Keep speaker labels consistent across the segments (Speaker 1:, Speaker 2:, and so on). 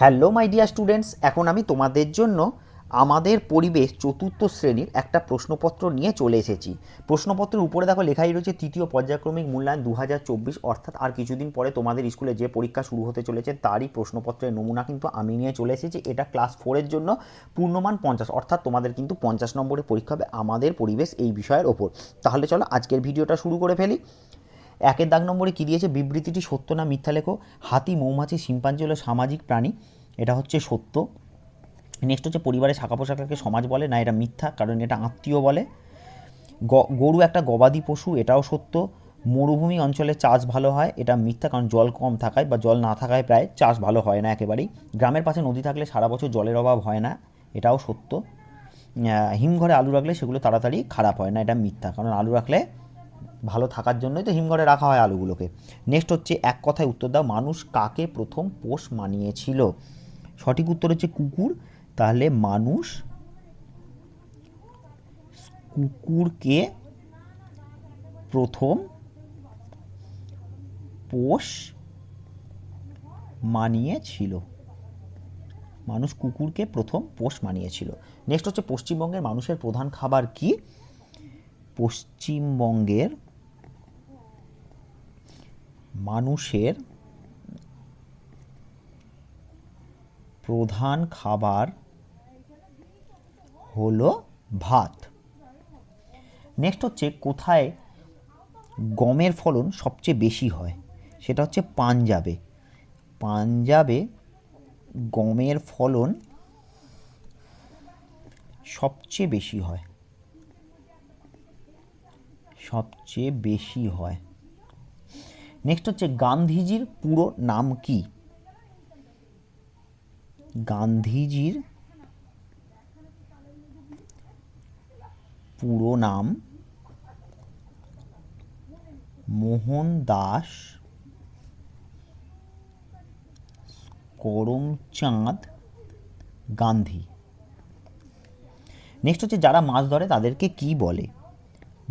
Speaker 1: Hello my dear students এখন আমি তোমাদের জন্য আমাদের পরিবেশ চতুর্থ শ্রেণির একটা প্রশ্নপত্র নিয়ে চলে এসেছি। প্রশ্নপত্রের উপরে দেখো লেখাই রয়েছে তৃতীয় পর্যায়ক্রমিক মূল্যায়ন দু হাজার চব্বিশ, অর্থাৎ আর কিছুদিন পরে তোমাদের স্কুলে যে পরীক্ষা শুরু হতে চলেছে তারই প্রশ্নপত্রের নমুনা কিন্তু আমি নিয়ে চলে এসেছি। এটা ক্লাস ফোরের জন্য পূর্ণমান পঞ্চাশ, অর্থাৎ তোমাদের কিন্তু পঞ্চাশ নম্বরের পরীক্ষা হবে আমাদের পরিবেশ এই বিষয়ের ওপর। তাহলে চলো আজকের ভিডিওটা শুরু করে ফেলি। একের দাগ নম্বরে কী দিয়েছে? বিবৃতিটি সত্য না মিথ্যা লেখো। হাতি, মৌমাছি, শিম্পাঞ্জি হলো সামাজিক প্রাণী। এটা হচ্ছে সত্য। নেক্সট হচ্ছে পরিবারের শাখা পোশাকাকে সমাজ বলে। না, এটা মিথ্যা, কারণ এটা আত্মীয় বলে। গরু একটা গবাদি পশু, এটাও সত্য। মরুভূমি অঞ্চলে চাষ ভালো হয়, এটা মিথ্যা, কারণ জল কম থাকায় বা জল না থাকায় প্রায় চাষ ভালো হয় না একেবারেই। গ্রামের পাশে নদী থাকলে সারা বছর জলের অভাব হয় না, এটাও সত্য। হিমঘরে আলু রাখলে সেগুলো তাড়াতাড়ি খারাপ হয় না, এটা মিথ্যা, কারণ আলু রাখলে ভালো থাকার জন্যই তো হিমঘরে রাখা হয় আলুগুলোকে। নেক্সট হচ্ছে এক কথায় উত্তর দাও, মানুষ কাকে প্রথম পোষ মানিয়েছিল? সঠিক উত্তর হচ্ছে কুকুর। তাহলে মানুষ কুকুরকে প্রথম পোষ মানিয়েছিল। মানুষ কুকুরকে প্রথম পোষ মানিয়েছিল। নেক্সট হচ্ছে পশ্চিমবঙ্গের মানুষের প্রধান খাবার কি? পশ্চিমবঙ্গের মানুষের প্রধান খাবার হলো ভাত। নেক্সট হচ্ছে কোথায় গমের ফলন সবচেয়ে বেশি হয়? সেটা হচ্ছে পাঞ্জাবে। পাঞ্জাবে গমের ফলন সবচেয়ে বেশি হয়। সবচেয়ে বেশি হয়। নেক্সট হচ্ছে গান্ধীজির পুরো নাম কি? গান্ধীজির পুরো নাম মোহনদাস করমচাঁদ গান্ধী। নেক্সট হচ্ছে যারা মাছ ধরে তাদেরকে কি বলে?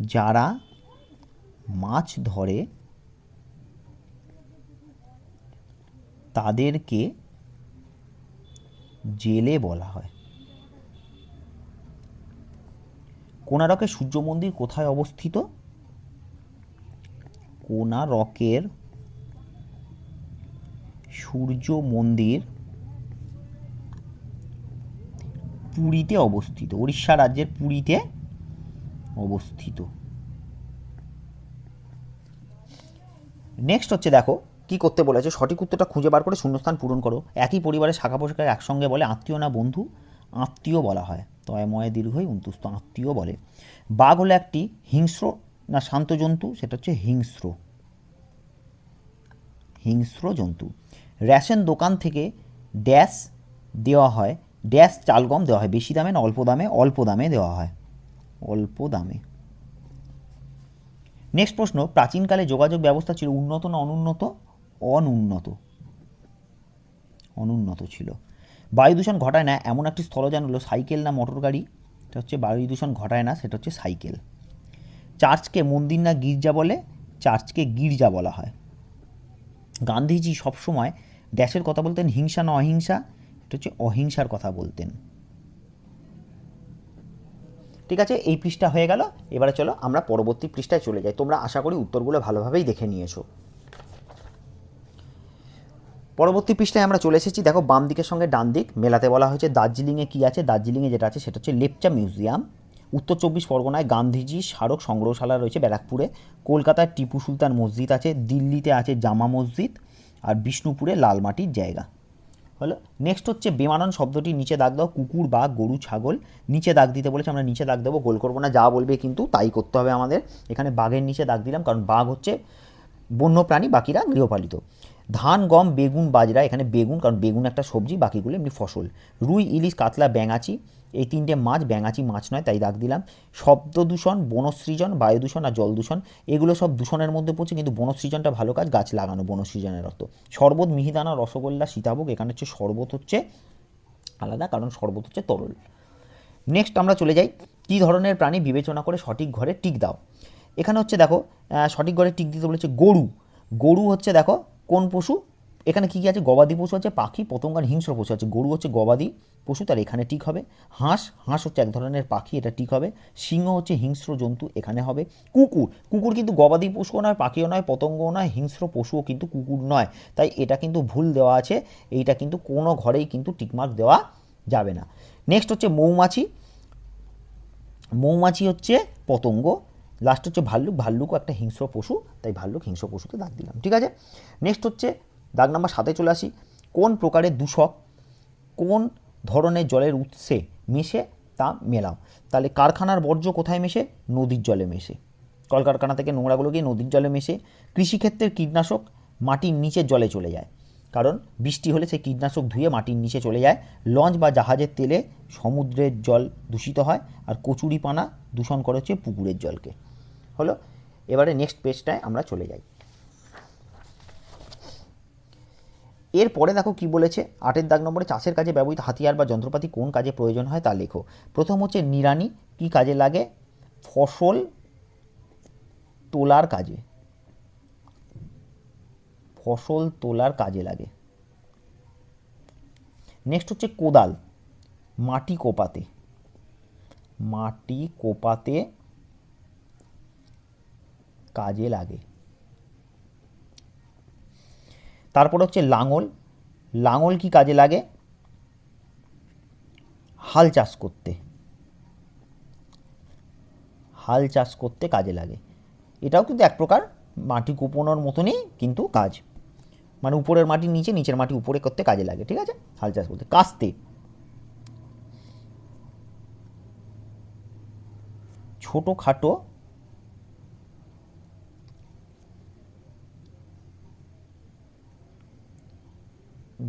Speaker 1: যারা মাছ ধরে তাদেরকে জেলে বলা হয়। কোনারকের সূর্য মন্দির কোথায় অবস্থিত? কোনারকের সূর্য মন্দির পুরীতে অবস্থিত উড়িষ্যা রাজ্যের পুরীতে অবস্থিত। নেক্সট হচ্ছে দেখো কি করতে বলেছে, সঠিক উত্তরটা খুঁজে বার করে শূন্যস্থান পূরণ করো। একই পরিবারের শাখা পোশাকের একসঙ্গে বলে আত্মীয় না বন্ধু? আত্মীয় বলা হয়। তয় ময় দীর্ঘই উন্তুস্ত আত্মীয় বলে। বাঘ হলো একটি হিংস্র না শান্ত জন্তু? সেটা হচ্ছে হিংস্র। হিংস্র জন্তু। রেশন দোকান থেকে ড্যাশ দেওয়া হয়। ড্যাশ চাল গম দেওয়া হয়। বেশি দামে না অল্প দামে? অল্প দামে দেওয়া হয়। অল্প দামে। নেক্সট প্রশ্ন, প্রাচীনকালে যোগাযোগ ব্যবস্থা ছিল উন্নত না অনুন্নত? অনুন্নত। অনুন্নত ছিল। বায়ু দূষণ ঘটায় না, এমন একটি স্থলযান হলো সাইকেল না মোটর গাড়ি? এটা হচ্ছে বায়ু দূষণ ঘটায় না, সেটা হচ্ছে সাইকেল। চার্চকে মন্দির না গির্জা বলে? চার্চকে গির্জা বলা হয়। গান্ধীজি সবসময় ড্যাশের কথা বলতেন, হিংসা না অহিংসা? এটা হচ্ছে অহিংসার কথা বলতেন। ঠিক আছে, এই পৃষ্ঠা হয়ে গেল। এবারে চলো আমরা পরবর্তী পৃষ্ঠায় চলে যাই। তোমরা আশা করি উত্তরগুলো ভালোভাবেই দেখে নিয়েছো। পরবর্তী পৃষ্ঠায় আমরা চলে এসেছি। দেখো, বাম দিকের সঙ্গে ডান দিক, মেলাতে বলা হয়েছে দার্জিলিংয়ে কী আছে? দার্জিলিংয়ে যেটা আছে, সেটা হচ্ছে লেপচা মিউজিয়াম। উত্তর চব্বিশ পরগনায় গান্ধীজি, স্মারক সংগ্রহশালা রয়েছে ব্যারাকপুরে। কলকাতায় টিপু সুলতান মসজিদ আছে, দিল্লিতে আছে জামা মসজিদ, আর বিষ্ণুপুরে লালমাটির জায়গা। হলো নেক্সট হচ্ছে বেমানন শব্দটি নিচে দাগ দাও, কুকুর বা গরু, ছাগল। নিচে দাগ দিতে বলেছে, আমরা নিচে দাগ দেবো, গোল করব না, যা বলবে কিন্তু তাই করতে হবে আমাদের। এখানে বাঘের নিচে দাগ দিলাম, কারণ বাঘ হচ্ছে বন্য প্রাণী বাকিরা গৃহপালিত। ধান, গম, বেগুন, বাজরা, এখানে বেগুন, কারণ বেগুন একটা সবজি, বাকিগুলো এমনি ফসল। রুই, ইলিশ, কাতলা, ব্যাঙাচি, এই তিনটে মাছ, ব্যাঙাচি মাছ নয়, তাই দাগ দিলাম। শব্দ দূষণ, বনসৃজন, বায়ু দূষণ আর জল দূষণ, এগুলো সব দূষণের মধ্যে পড়ছে, কিন্তু বনসৃজনটা ভালো কাজ, গাছ লাগানো, বনসৃজনের অর্থ। শরবত, মিহিদানা, রসগোল্লা, সীতাভোগ, এখানে হচ্ছে শরবত হচ্ছে আলাদা, কারণ শরবত হচ্ছে তরল। নেক্সট আমরা চলে যাই, কী ধরনের প্রাণী বিবেচনা করে সঠিক ঘরে টিক দাও? এখানে হচ্ছে দেখো সঠিক ঘরে টিক দিতে বলেছে গরু। গরু হচ্ছে দেখো কোন পশু? এখানে কী কী আছে? গবাদি পশু আছে, পাখি, পতঙ্গ আর হিংস্র পশু আছে। গরু হচ্ছে গবাদি পশু তার এখানে ঠিক হবে। হাঁস হাঁস হচ্ছে এক ধরনের পাখি, এটা ঠিক হবে। সিংহ হচ্ছে হিংস্র জন্তু, এখানে হবে। কুকুর কুকুর কিন্তু গবাদি পশুও নয়, পাখিও নয়, পতঙ্গও নয়, হিংস্র পশুও কিন্তু কুকুর নয়। তাই এটা কিন্তু ভুল দেওয়া আছে। এইটা কিন্তু কোনো ঘরেই কিন্তু টিকমার্ক দেওয়া যাবে না। নেক্সট হচ্ছে মৌমাছি। মৌমাছি হচ্ছে পতঙ্গ। লাস্ট হচ্ছে ভাল্লুক, ভাল্লুকও একটা হিংস্র পশু, তাই ভাল্লুক হিংস্র পশুতে দাগ দিলাম, ঠিক আছে? নেক্সট হচ্ছে দাগ নাম্বার সাথে চলে আসি। কোন প্রকারের দূষক, কোন ধরনের জলের উৎসে মেশে তা মেলাও? তাহলে কারখানার বর্জ্য কোথায় মেশে? নদীর জলে মেশে। কলকারখানা থেকে নোংরাগুলো গিয়ে নদীর জলে মেশে। কৃষিক্ষেত্রের কীটনাশক মাটির নিচে জলে চলে যায়। কারণ বৃষ্টি হলে সেই কীটনাশক ধুয়ে মাটির নিচে চলে যায়। লঞ্চ বা জাহাজের তেলে সমুদ্রের জল দূষিত হয়। আর কচুরি পানা দূষণ করে হচ্ছে পুকুরের জলকে। হলো, এবারে নেক্সট পেজটায় আমরা চলে যাই। এরপরে দেখো কি বলেছে, আটের দাগ নম্বরে চাষের কাজে ব্যবহৃত হাতিয়ার বা যন্ত্রপাতি কোন কাজে প্রয়োজন হয় তা লেখো। প্রথম হচ্ছে নিড়ানি, কি কাজে লাগে? ফসল তোলার কাজে। ফসল তোলার কাজে লাগে। নেক্সট হচ্ছে কোদাল, মাটি কোপাতে। মাটি কোপাতে কাজে লাগে। তারপর হচ্ছে লাঙল। লাঙল কি কাজে লাগে? হাল চাষ করতে। হাল চাষ করতে কাজে লাগে। এটাও কিন্তু এক প্রকার মাটি কুপোনোর মতনই কিন্তু কাজ। মানে উপরের মাটি নিচে, নিচের মাটি উপরে করতে কাজে লাগে, ঠিক আছে? হাল চাষ করতে, কাস্তে। ছোটোখাটো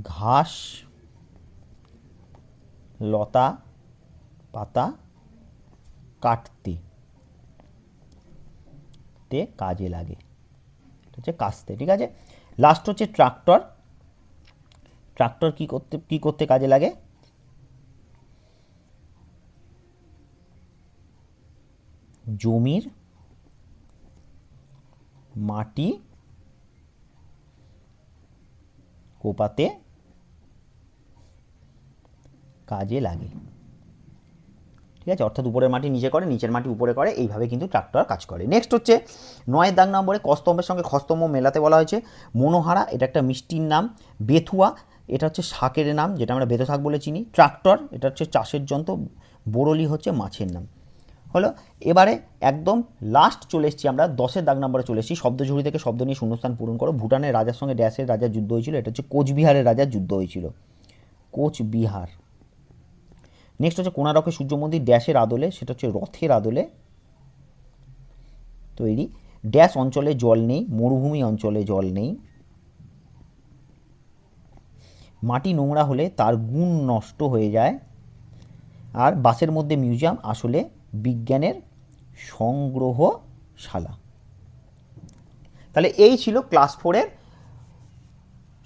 Speaker 1: ঘাস, লতা, পাতা, কাটতে। তে কাজে লাগে। এটা হচ্ছে কাস্তে, ঠিক আছে? লাস্ট হচ্ছে ট্রাক্টর ট্রাক্টর কি করতে কি করতে কাজে লাগে? জমির মাটি কোপাতে কাজে লাগে। ঠিক আছে? অর্থাৎ উপরের মাটি নিচে করে, নিচের মাটি উপরে করে, এইভাবে কিন্তু ট্রাক্টর কাজ করে। নেক্সট হচ্ছে নয়ের দাগ নম্বরে কস্তম্ভের সঙ্গে খস্তম্ভ মেলাতে বলা হয়েছে। মনোহারা, এটা একটা মিষ্টির নাম। বেথুয়া, এটা হচ্ছে শাকের নাম, যেটা আমরা বেথ শাক বলে চিনি। ট্রাক্টর এটা হচ্ছে চাষের যন্ত্র। বোরলি হচ্ছে মাছের নাম। হলো, এবারে একদম লাস্ট চলে এসেছি আমরা, দশের দাগ নম্বরে চলে এসেছি। শব্দঝুড়ি থেকে শব্দ নিয়ে শূন্যস্থান পূরণ করো। ভুটানের রাজার সঙ্গে ড্যাশের রাজার যুদ্ধ হয়েছিল। এটা হচ্ছে কোচবিহারের রাজার যুদ্ধ হয়েছিল। কোচবিহার। নেক্সট হচ্ছে কোনারকের সূর্য মন্দির ড্যাশের আদলে, সেটা হচ্ছে রথের আদলে তৈরি। ড্যাশ অঞ্চলে জল নেই, মরুভূমি অঞ্চলে জল নেই। মাটি নোংরা হলে তার গুণ নষ্ট হয়ে যায়। আর বাসের মধ্যে মিউজিয়াম আসলে বিজ্ঞানের সংগ্রহশালা। তাহলে এই ছিল ক্লাস ফোরের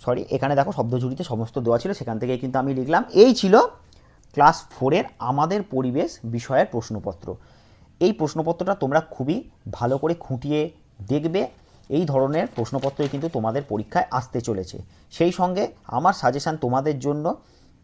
Speaker 1: সরি এখানে দেখো শব্দঝুড়িতে সমস্ত দেওয়া ছিল, সেখান থেকে কিন্তু আমি লিখলাম। এই ছিল ক্লাস ফোরের আমাদের পরিবেশ বিষয়ের প্রশ্নপত্র। এই প্রশ্নপত্রটা তোমরা খুবই ভালো করে খুঁটিয়ে দেখবে। এই ধরনের প্রশ্নপত্রই কিন্তু তোমাদের পরীক্ষায় আসতে চলেছে। সেই সঙ্গে আমার সাজেশান তোমাদের জন্য,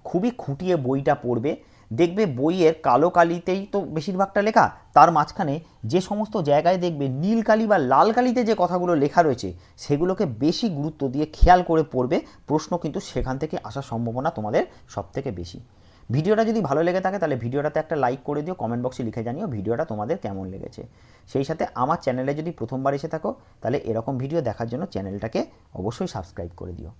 Speaker 1: খুবই খুঁটিয়ে বইটা পড়বে। দেখবে বইয়ের কালো কালিতেই তো বেশিরভাগটা লেখা, তার মাঝখানে যে সমস্ত জায়গায় দেখবে নীল কালি বা লাল কালিতে যে কথাগুলো লেখা রয়েছে, সেগুলোকে বেশি গুরুত্ব দিয়ে খেয়াল করে পড়বে। প্রশ্ন কিন্তু সেখান থেকে আসার সম্ভাবনা তোমাদের সবথেকে বেশি। ভিডিওটা যদি ভালো লেগে থাকে, তাহলে ভিডিওটাতে একটা লাইক করে দিও কমেন্ট বক্সে লিখে জানিও ভিডিওটা তোমাদের কেমন লেগেছে। সেই সাথে আমার চ্যানেলে যদি প্রথমবার এসে থাকো, তাহলে এরকম ভিডিও দেখার জন্য চ্যানেলটাকে অবশ্যই সাবস্ক্রাইব করে দিও।